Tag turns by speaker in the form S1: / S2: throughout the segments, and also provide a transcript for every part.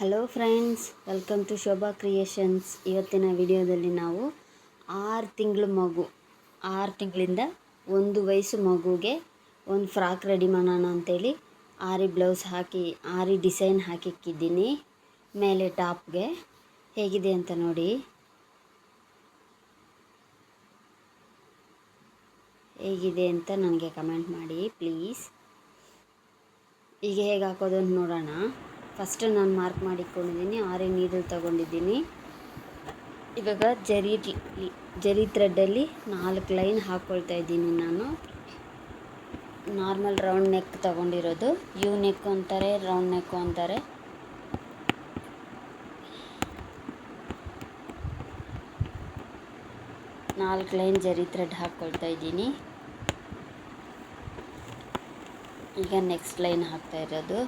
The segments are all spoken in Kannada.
S1: Hello friends welcome to Shobha creations ಇವತ್ತಿನ ವಿಡಿಯೋದಲ್ಲಿ ನಾವು ಆರು ತಿಂಗಳು ಮಗು, ಆರು ತಿಂಗಳಿಂದ ಒಂದು ವಯಸ್ಸು ಮಗುಗೆ ಒಂದು ಫ್ರಾಕ್ ರೆಡಿ ಮಾಡೋಣ ಅಂತೇಳಿ ಆರಿ ಬ್ಲೌಸ್ ಹಾಕಿ, ಆರಿ ಡಿಸೈನ್ ಹಾಕಿಕ್ಕಿದ್ದೀನಿ. ಮೇಲೆ ಟಾಪ್ಗೆ ಹೇಗಿದೆ ಅಂತ ನೋಡಿ. ಹೇಗಿದೆ ಅಂತ ನನಗೆ ಕಮೆಂಟ್ ಮಾಡಿ ಪ್ಲೀಸ್ ಈಗ ಹೇಗೆ ಹಾಕೋದು ನೋಡೋಣ. ಫಸ್ಟ್ ನಾನು ಮಾರ್ಕ್ ಮಾಡಿಕೊಂಡಿದ್ದೀನಿ, ಆರೆ ನೀಡಲ್ ತಗೊಂಡಿದ್ದೀನಿ. ಇವಾಗ ಜರಿ ಜರಿ ಥ್ರೆಡ್ಡಲ್ಲಿ ನಾಲ್ಕು ಲೈನ್ ಹಾಕ್ಕೊಳ್ತಾ ಇದ್ದೀನಿ ನಾನು. ನಾರ್ಮಲ್ ರೌಂಡ್ ನೆಕ್ ತಗೊಂಡಿರೋದು. ಯು ನೆಕ್ ಅಂತಾರೆ, ರೌಂಡ್ ನೆಕ್ ಅಂತಾರೆ. ನಾಲ್ಕು ಲೈನ್ ಜರಿ ಥ್ರೆಡ್ ಹಾಕ್ಕೊಳ್ತಾ ಇದ್ದೀನಿ. ಈಗ ನೆಕ್ಸ್ಟ್ ಲೈನ್ ಹಾಕ್ತಾ ಇರೋದು.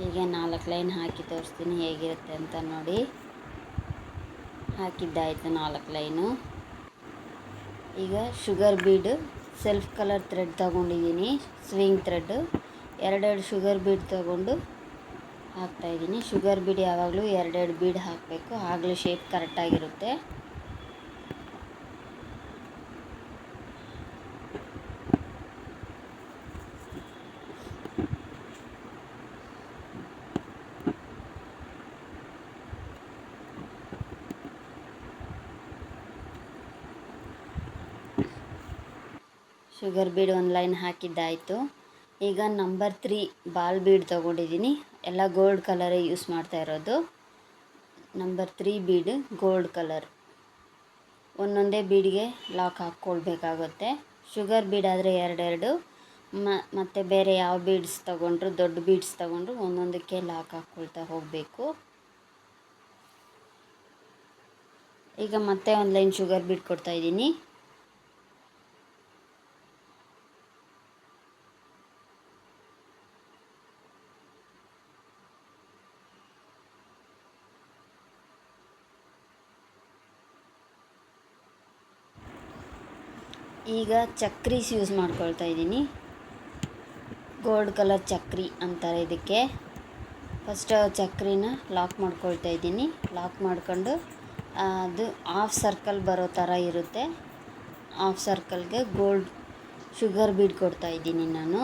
S1: ಹೀಗೆ ನಾಲ್ಕು ಲೈನ್ ಹಾಕಿ ತೋರಿಸ್ತೀನಿ ಹೇಗಿರುತ್ತೆ ಅಂತ ನೋಡಿ. ಹಾಕಿದ್ದಾಯಿತು ನಾಲ್ಕು ಲೈನು. ಈಗ sugar bead, self colour thread ತಗೊಂಡಿದ್ದೀನಿ, ಸ್ವಿಂಗ್ ಥ್ರೆಡ್ಡು ಎರಡೆರಡು ಶುಗರ್ ಬೀಡ್ ತಗೊಂಡು ಹಾಕ್ತಾಯಿದ್ದೀನಿ ಶುಗರ್ ಬೀಡ್ ಯಾವಾಗಲೂ ಎರಡೆರಡು ಬೀಡ್ ಹಾಕಬೇಕು. ಆಗಲೂ ಶೇಪ್ ಕರೆಕ್ಟಾಗಿರುತ್ತೆ. ಶುಗರ್ ಬೀಡ್ ಒಂದು ಲೈನ್ ಹಾಕಿದ್ದಾಯಿತು. ಈಗ ನಂಬರ್ ತ್ರೀ ಬಾಲ್ ಬೀಡ್ ತೊಗೊಂಡಿದ್ದೀನಿ. ಎಲ್ಲ ಗೋಲ್ಡ್ ಕಲರೇ ಯೂಸ್ ಮಾಡ್ತಾ ಇರೋದು. Number three bead gold colour ಒಂದೊಂದೇ ಬೀಡ್ಗೆ ಲಾಕ್ ಹಾಕ್ಕೊಳ್ಬೇಕಾಗುತ್ತೆ ಶುಗರ್ ಬೀಡ್ ಆದರೆ ಎರಡೆರಡು. ಮತ್ತು ಬೇರೆ ಯಾವ ಬೀಡ್ಸ್ ತೊಗೊಂಡ್ರು, ದೊಡ್ಡ ಬೀಡ್ಸ್ ತೊಗೊಂಡ್ರು ಒಂದೊಂದಕ್ಕೆ ಲಾಕ್ ಹಾಕ್ಕೊಳ್ತಾ ಹೋಗಬೇಕು. ಈಗ ಮತ್ತೆ ಒಂದು ಲೈನ್ ಶುಗರ್ ಬೀಡ್ ಕೊಡ್ತಾಯಿದ್ದೀನಿ ಈಗ ಚಕ್ರೀಸ್ ಯೂಸ್ ಮಾಡ್ಕೊಳ್ತಾ ಇದ್ದೀನಿ. ಗೋಲ್ಡ್ ಕಲರ್ ಚಕ್ರಿ ಅಂತಾರೆ ಇದಕ್ಕೆ. ಫಸ್ಟ್ ಚಕ್ರಿನ ಲಾಕ್ ಮಾಡ್ಕೊಳ್ತಾ ಇದ್ದೀನಿ. ಲಾಕ್ ಮಾಡಿಕೊಂಡು ಅದು ಆಫ್ ಸರ್ಕಲ್ ಬರೋ ಥರ ಇರುತ್ತೆ. ಆಫ್ ಸರ್ಕಲ್ಗೆ ಗೋಲ್ಡ್ ಶುಗರ್ ಬೀಡ್ ಕೊಡ್ತಾ ಇದ್ದೀನಿ ನಾನು.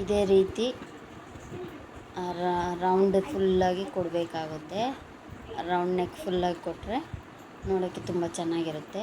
S1: ಇದೇ ರೀತಿ ರೌಂಡ್ ಫುಲ್ಲಾಗಿ ಕೊಡಬೇಕಾಗುತ್ತೆ. ರೌಂಡ್ ನೆಕ್ ಫುಲ್ಲಾಗಿ ಕೊಟ್ಟರೆ ನೋಡೋಕ್ಕೆ ತುಂಬ ಚೆನ್ನಾಗಿರುತ್ತೆ.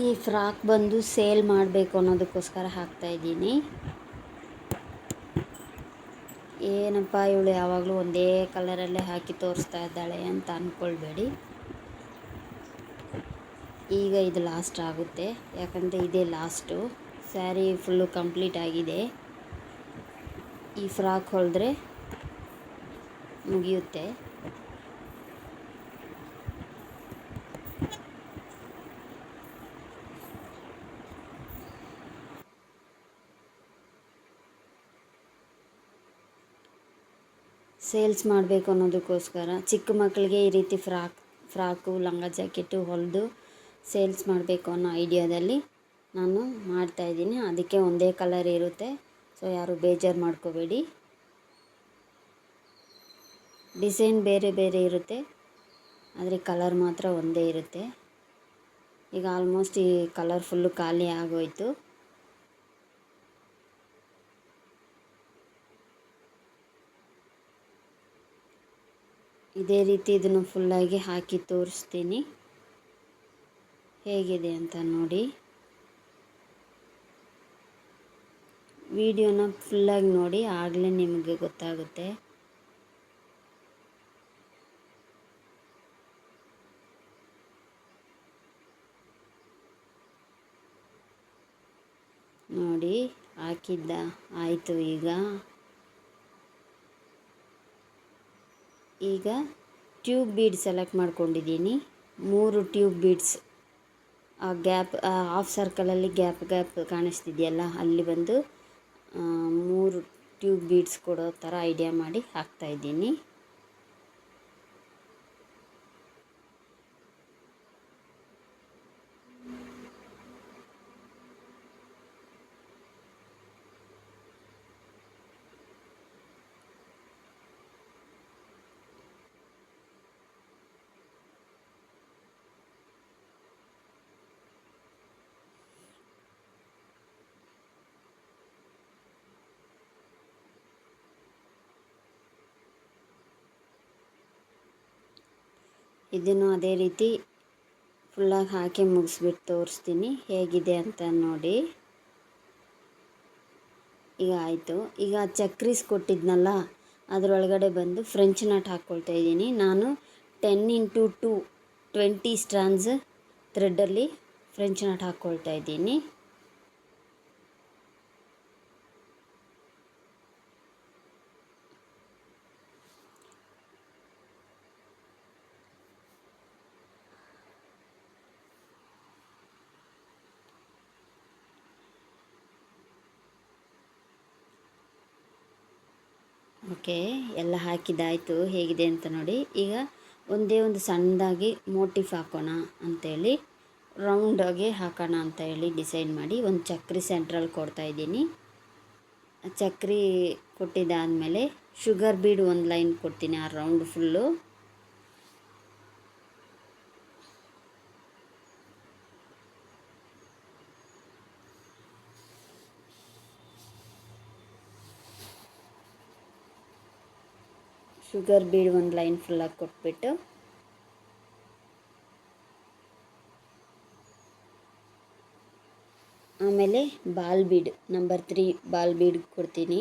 S1: ಈ ಫ್ರಾಕ್ ಬಂದು ಸೇಲ್ ಮಾಡಬೇಕು ಅನ್ನೋದಕ್ಕೋಸ್ಕರ ಹಾಕ್ತಾ ಇದ್ದೀನಿ. ಏನಪ್ಪ ಇವಳು ಯಾವಾಗಲೂ ಒಂದೇ ಕಲರಲ್ಲೇ ಹಾಕಿ ತೋರಿಸ್ತಾ ಇದ್ದಾಳೆ ಅಂತ ಅಂದ್ಕೊಳ್ಬೇಡಿ ಈಗ ಇದು ಲಾಸ್ಟ್ ಆಗುತ್ತೆ. ಯಾಕಂದರೆ ಇದೇ ಲಾಸ್ಟು ಸ್ಯಾರಿ ಫುಲ್ಲು ಕಂಪ್ಲೀಟ್ ಆಗಿದೆ. ಈ ಫ್ರಾಕ್ ಹೊಲಿದ್ರೆ ಮುಗಿಯುತ್ತೆ. ಸೇಲ್ಸ್ ಮಾಡಬೇಕು ಅನ್ನೋದಕ್ಕೋಸ್ಕರ ಚಿಕ್ಕ ಮಕ್ಕಳಿಗೆ ಈ ರೀತಿ ಫ್ರಾಕ್, ಫ್ರಾಕು, ಲಂಗ ಜಾಕೆಟು, ಹೊಲಿದು ಸೇಲ್ಸ್ ಮಾಡಬೇಕು ಅನ್ನೋ ಐಡಿಯಾದಲ್ಲಿ ನಾನು ಮಾಡ್ತಾಯಿದ್ದೀನಿ ಅದಕ್ಕೆ ಒಂದೇ ಕಲರ್ ಇರುತ್ತೆ. ಸೊ, ಯಾರು ಬೇಜಾರು ಮಾಡ್ಕೋಬೇಡಿ. ಡಿಸೈನ್ ಬೇರೆ ಬೇರೆ ಇರುತ್ತೆ. ಆದರೆ ಕಲರ್ ಮಾತ್ರ ಒಂದೇ ಇರುತ್ತೆ. ಈಗ ಆಲ್ಮೋಸ್ಟ್ ಈ ಕಲರ್ ಫುಲ್ಲು ಖಾಲಿ ಆಗೋಯ್ತು. ಇದೇ ರೀತಿ ಇದನ್ನು ಫುಲ್ಲಾಗಿ ಹಾಕಿ ತೋರಿಸ್ತೀನಿ. ಹೇಗಿದೆ ಅಂತ ನೋಡಿ. ವಿಡಿಯೋನ ಫುಲ್ಲಾಗಿ ನೋಡಿ, ಆಗಲೇ ನಿಮಗೆ ಗೊತ್ತಾಗುತ್ತೆ. ನೋಡಿ, ಹಾಕಿದ್ದ, ಆಯಿತು ಈಗ. ಈಗ ಟ್ಯೂಬ್ ಬೀಡ್ ಸೆಲೆಕ್ಟ್ ಮಾಡ್ಕೊಂಡಿದ್ದೀನಿ. ಮೂರು ಟ್ಯೂಬ್ ಬೀಡ್ಸ್. ಆ ಗ್ಯಾಪ್ ಹಾಫ್ ಸರ್ಕಲಲ್ಲಿ ಗ್ಯಾಪ್ ಗ್ಯಾಪ್ ಕಾಣಿಸ್ತಿದೆಯಲ್ಲ, ಅಲ್ಲಿ ಬಂದು ಮೂರು ಟ್ಯೂಬ್ ಬೀಡ್ಸ್ ಕೊಡೋ ಥರ ಐಡಿಯಾ ಮಾಡಿ ಹಾಕ್ತಾಯಿದ್ದೀನಿ ಇದನ್ನು ಅದೇ ರೀತಿ ಫುಲ್ಲಾಗಿ ಹಾಕಿ ಮುಗಿಸ್ಬಿಟ್ಟು ತೋರಿಸ್ತೀನಿ. ಹೇಗಿದೆ ಅಂತ ನೋಡಿ. ಈಗ ಆಯಿತು. ಈಗ ಚಕ್ರೀಸ್ ಕೊಟ್ಟಿದ್ನಲ್ಲ, ಅದರೊಳಗಡೆ ಬಂದು ಫ್ರೆಂಚ್ ನಟ್ ಹಾಕ್ಕೊಳ್ತಾ ಇದ್ದೀನಿ. ನಾನು ten into two twenty strands ಥ್ರೆಡ್ಡಲ್ಲಿ French knot ಹಾಕ್ಕೊಳ್ತಾ ಇದ್ದೀನಿ. ಓಕೆ ಎಲ್ಲ ಹಾಕಿದ್ದಾಯಿತು, ಹೇಗಿದೆ ಅಂತ ನೋಡಿ. ಈಗ ಒಂದೇ ಒಂದು ಸಣ್ಣದಾಗಿ ಮೋಟಿಫ್ ಹಾಕೋಣ ಅಂತೇಳಿ ರೌಂಡಾಗಿ ಹಾಕೋಣ ಅಂತ ಹೇಳಿ ಡಿಸೈನ್ ಮಾಡಿ ಒಂದು ಚಕ್ರಿ ಸೆಂಟ್ರಲ್ಲಿ ಕೊಡ್ತಾ ಇದ್ದೀನಿ. ಚಕ್ರಿ ಕೊಟ್ಟಿದ್ದಾದಮೇಲೆ ಶುಗರ್ ಬೀಡ್ ಒಂದು ಲೈನ್ ಕೊಡ್ತೀನಿ, ಆ ರೌಂಡ್ ಫುಲ್ಲು ಶುಗರ್ ಬೀಡ್ ಒಂದು ಲೈನ್ ಫುಲ್ಲಾಗಿ ಕೊಟ್ಬಿಟ್ಟು. ಆಮೇಲೆ ball bead number three ball bead ಕೊಡ್ತೀನಿ.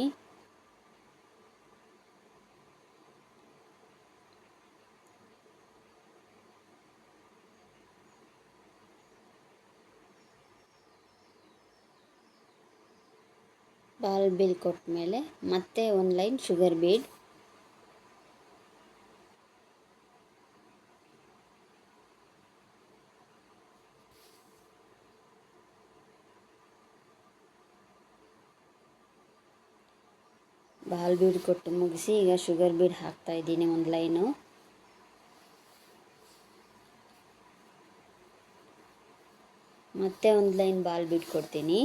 S1: ಬಾಲ್ ಬೀಡ್ ಕೊಟ್ಟ ಮೇಲೆ ಮತ್ತೆ ಒಂದು line sugar bead. Ball bead ಕೊಟ್ಟು ಮುಗಿಸಿ ಈಗ ಶುಗರ್ ಬೀಡ್ ಹಾಕ್ತಾ ಇದ್ದೀನಿ ಒಂದು ಲೈನು. ಮತ್ತೆ ಒಂದು ಲೈನ್ ಬಾಲ್ ಬೀಡ್ ಕೊಡ್ತೀನಿ.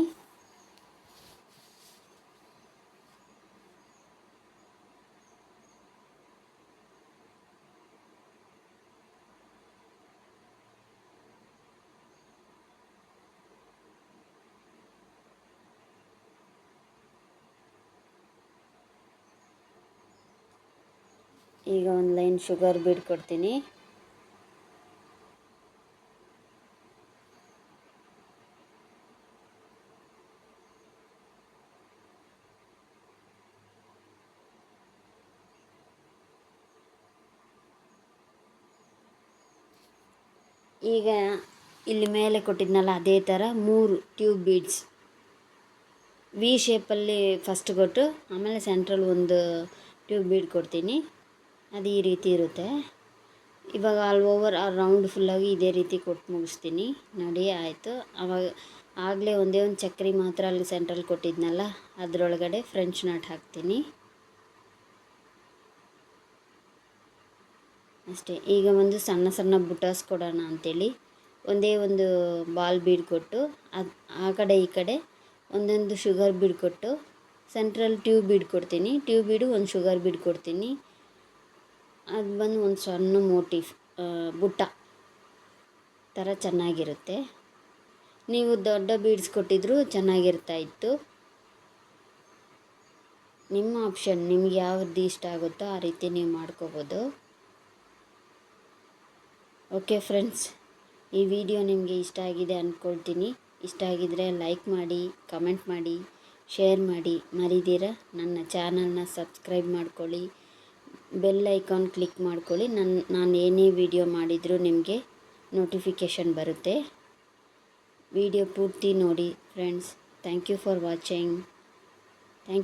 S1: ಈಗ ಒಂದು ಲೈನ್ ಶುಗರ್ ಬೀಡ್ ಕೊಡ್ತೀನಿ. ಈಗ ಇಲ್ಲಿ ಮೇಲೆ ಕೊಟ್ಟಿದ್ನಲ್ಲ ಅದೇ ಥರ ಮೂರು ಟ್ಯೂಬ್ ಬೀಡ್ಸ್. ವಿ ಶೇಪಲ್ಲಿ ಫಸ್ಟ್ ಕೊಟ್ಟು ಆಮೇಲೆ ಸೆಂಟ್ರಲ್ ಒಂದು ಟ್ಯೂಬ್ ಬೀಡ್ ಕೊಡ್ತೀನಿ. ಅದು ಈ ರೀತಿ ಇರುತ್ತೆ. ಇವಾಗ ಆಲ್ ಓವರ್ ಆ ರೌಂಡ್ ಫುಲ್ಲಾಗಿ ಇದೇ ರೀತಿ ಕೊಟ್ಟು ಮುಗಿಸ್ತೀನಿ. ನೋಡಿ, ಆಯಿತು. ಆವಾಗ ಆಗಲೇ ಒಂದೇ ಒಂದು ಚಕ್ರಿ ಮಾತ್ರ ಅಲ್ಲಿ ಸೆಂಟ್ರಲ್ ಕೊಟ್ಟಿದ್ನಲ್ಲ, ಅದರೊಳಗಡೆ ಫ್ರೆಂಚ್ ನಾಟ್ ಹಾಕ್ತೀನಿ. ಅಷ್ಟೇ, ಈಗ ಒಂದು ಸಣ್ಣ ಸಣ್ಣ ಬುಟಾಸ್ ಕೊಡೋಣ ಅಂಥೇಳಿ ಒಂದೇ ಒಂದು ಬಾಲ್ ಬೀಡ್ ಕೊಟ್ಟು, ಅದು ಆ ಕಡೆ ಈ ಕಡೆ ಒಂದೊಂದು ಶುಗರ್ ಬೀಡ್ ಕೊಟ್ಟು ಸೆಂಟ್ರಲ್ ಟ್ಯೂಬ್ ಬೀಡ್ ಕೊಡ್ತೀನಿ. ಟ್ಯೂಬ್ ಬೀಡು ಒಂದು ಶುಗರ್ ಬೀಡ್ ಕೊಡ್ತೀನಿ. ಅದು ಬಂದು ಒಂದು ಸಣ್ಣ ಮೋಟಿಫ್ ಬುಟ್ಟ ಥರ ಚೆನ್ನಾಗಿರುತ್ತೆ. ನೀವು ದೊಡ್ಡ ಬೀಡ್ಸ್ ಕೊಟ್ಟಿದ್ರು ಚೆನ್ನಾಗಿರ್ತಾ ಇತ್ತು. ನಿಮ್ಮ ಆಪ್ಷನ್ ನಿಮ್ಗೆ ಯಾವ್ದು ಇಷ್ಟ ಆಗುತ್ತೋ ಆ ರೀತಿ ನೀವು ಮಾಡ್ಕೋಬೋದು. ಓಕೆ ಫ್ರೆಂಡ್ಸ್, ಈ ವಿಡಿಯೋ ನಿಮಗೆ ಇಷ್ಟ ಆಗಿದೆ ಅಂದ್ಕೊಳ್ತೀನಿ ಇಷ್ಟ ಆಗಿದರೆ ಲೈಕ್ ಮಾಡಿ, ಕಮೆಂಟ್ ಮಾಡಿ, ಶೇರ್ ಮಾಡಿ. ಮರಿದಿರ, ನನ್ನ ಚಾನಲ್ನ ಸಬ್ಸ್ಕ್ರೈಬ್ ಮಾಡ್ಕೊಳ್ಳಿ. ಬೆಲ್ ಐಕಾನ್ ಕ್ಲಿಕ್ ಮಾಡ್ಕೊಳ್ಳಿ. ನನ್ನ ನಾನು ಏನೇ ವಿಡಿಯೋ ಮಾಡಿದರೂ ನಿಮಗೆ ನೋಟಿಫಿಕೇಷನ್ ಬರುತ್ತೆ. ವಿಡಿಯೋ ಪೂರ್ತಿ ನೋಡಿ friends thank you for watching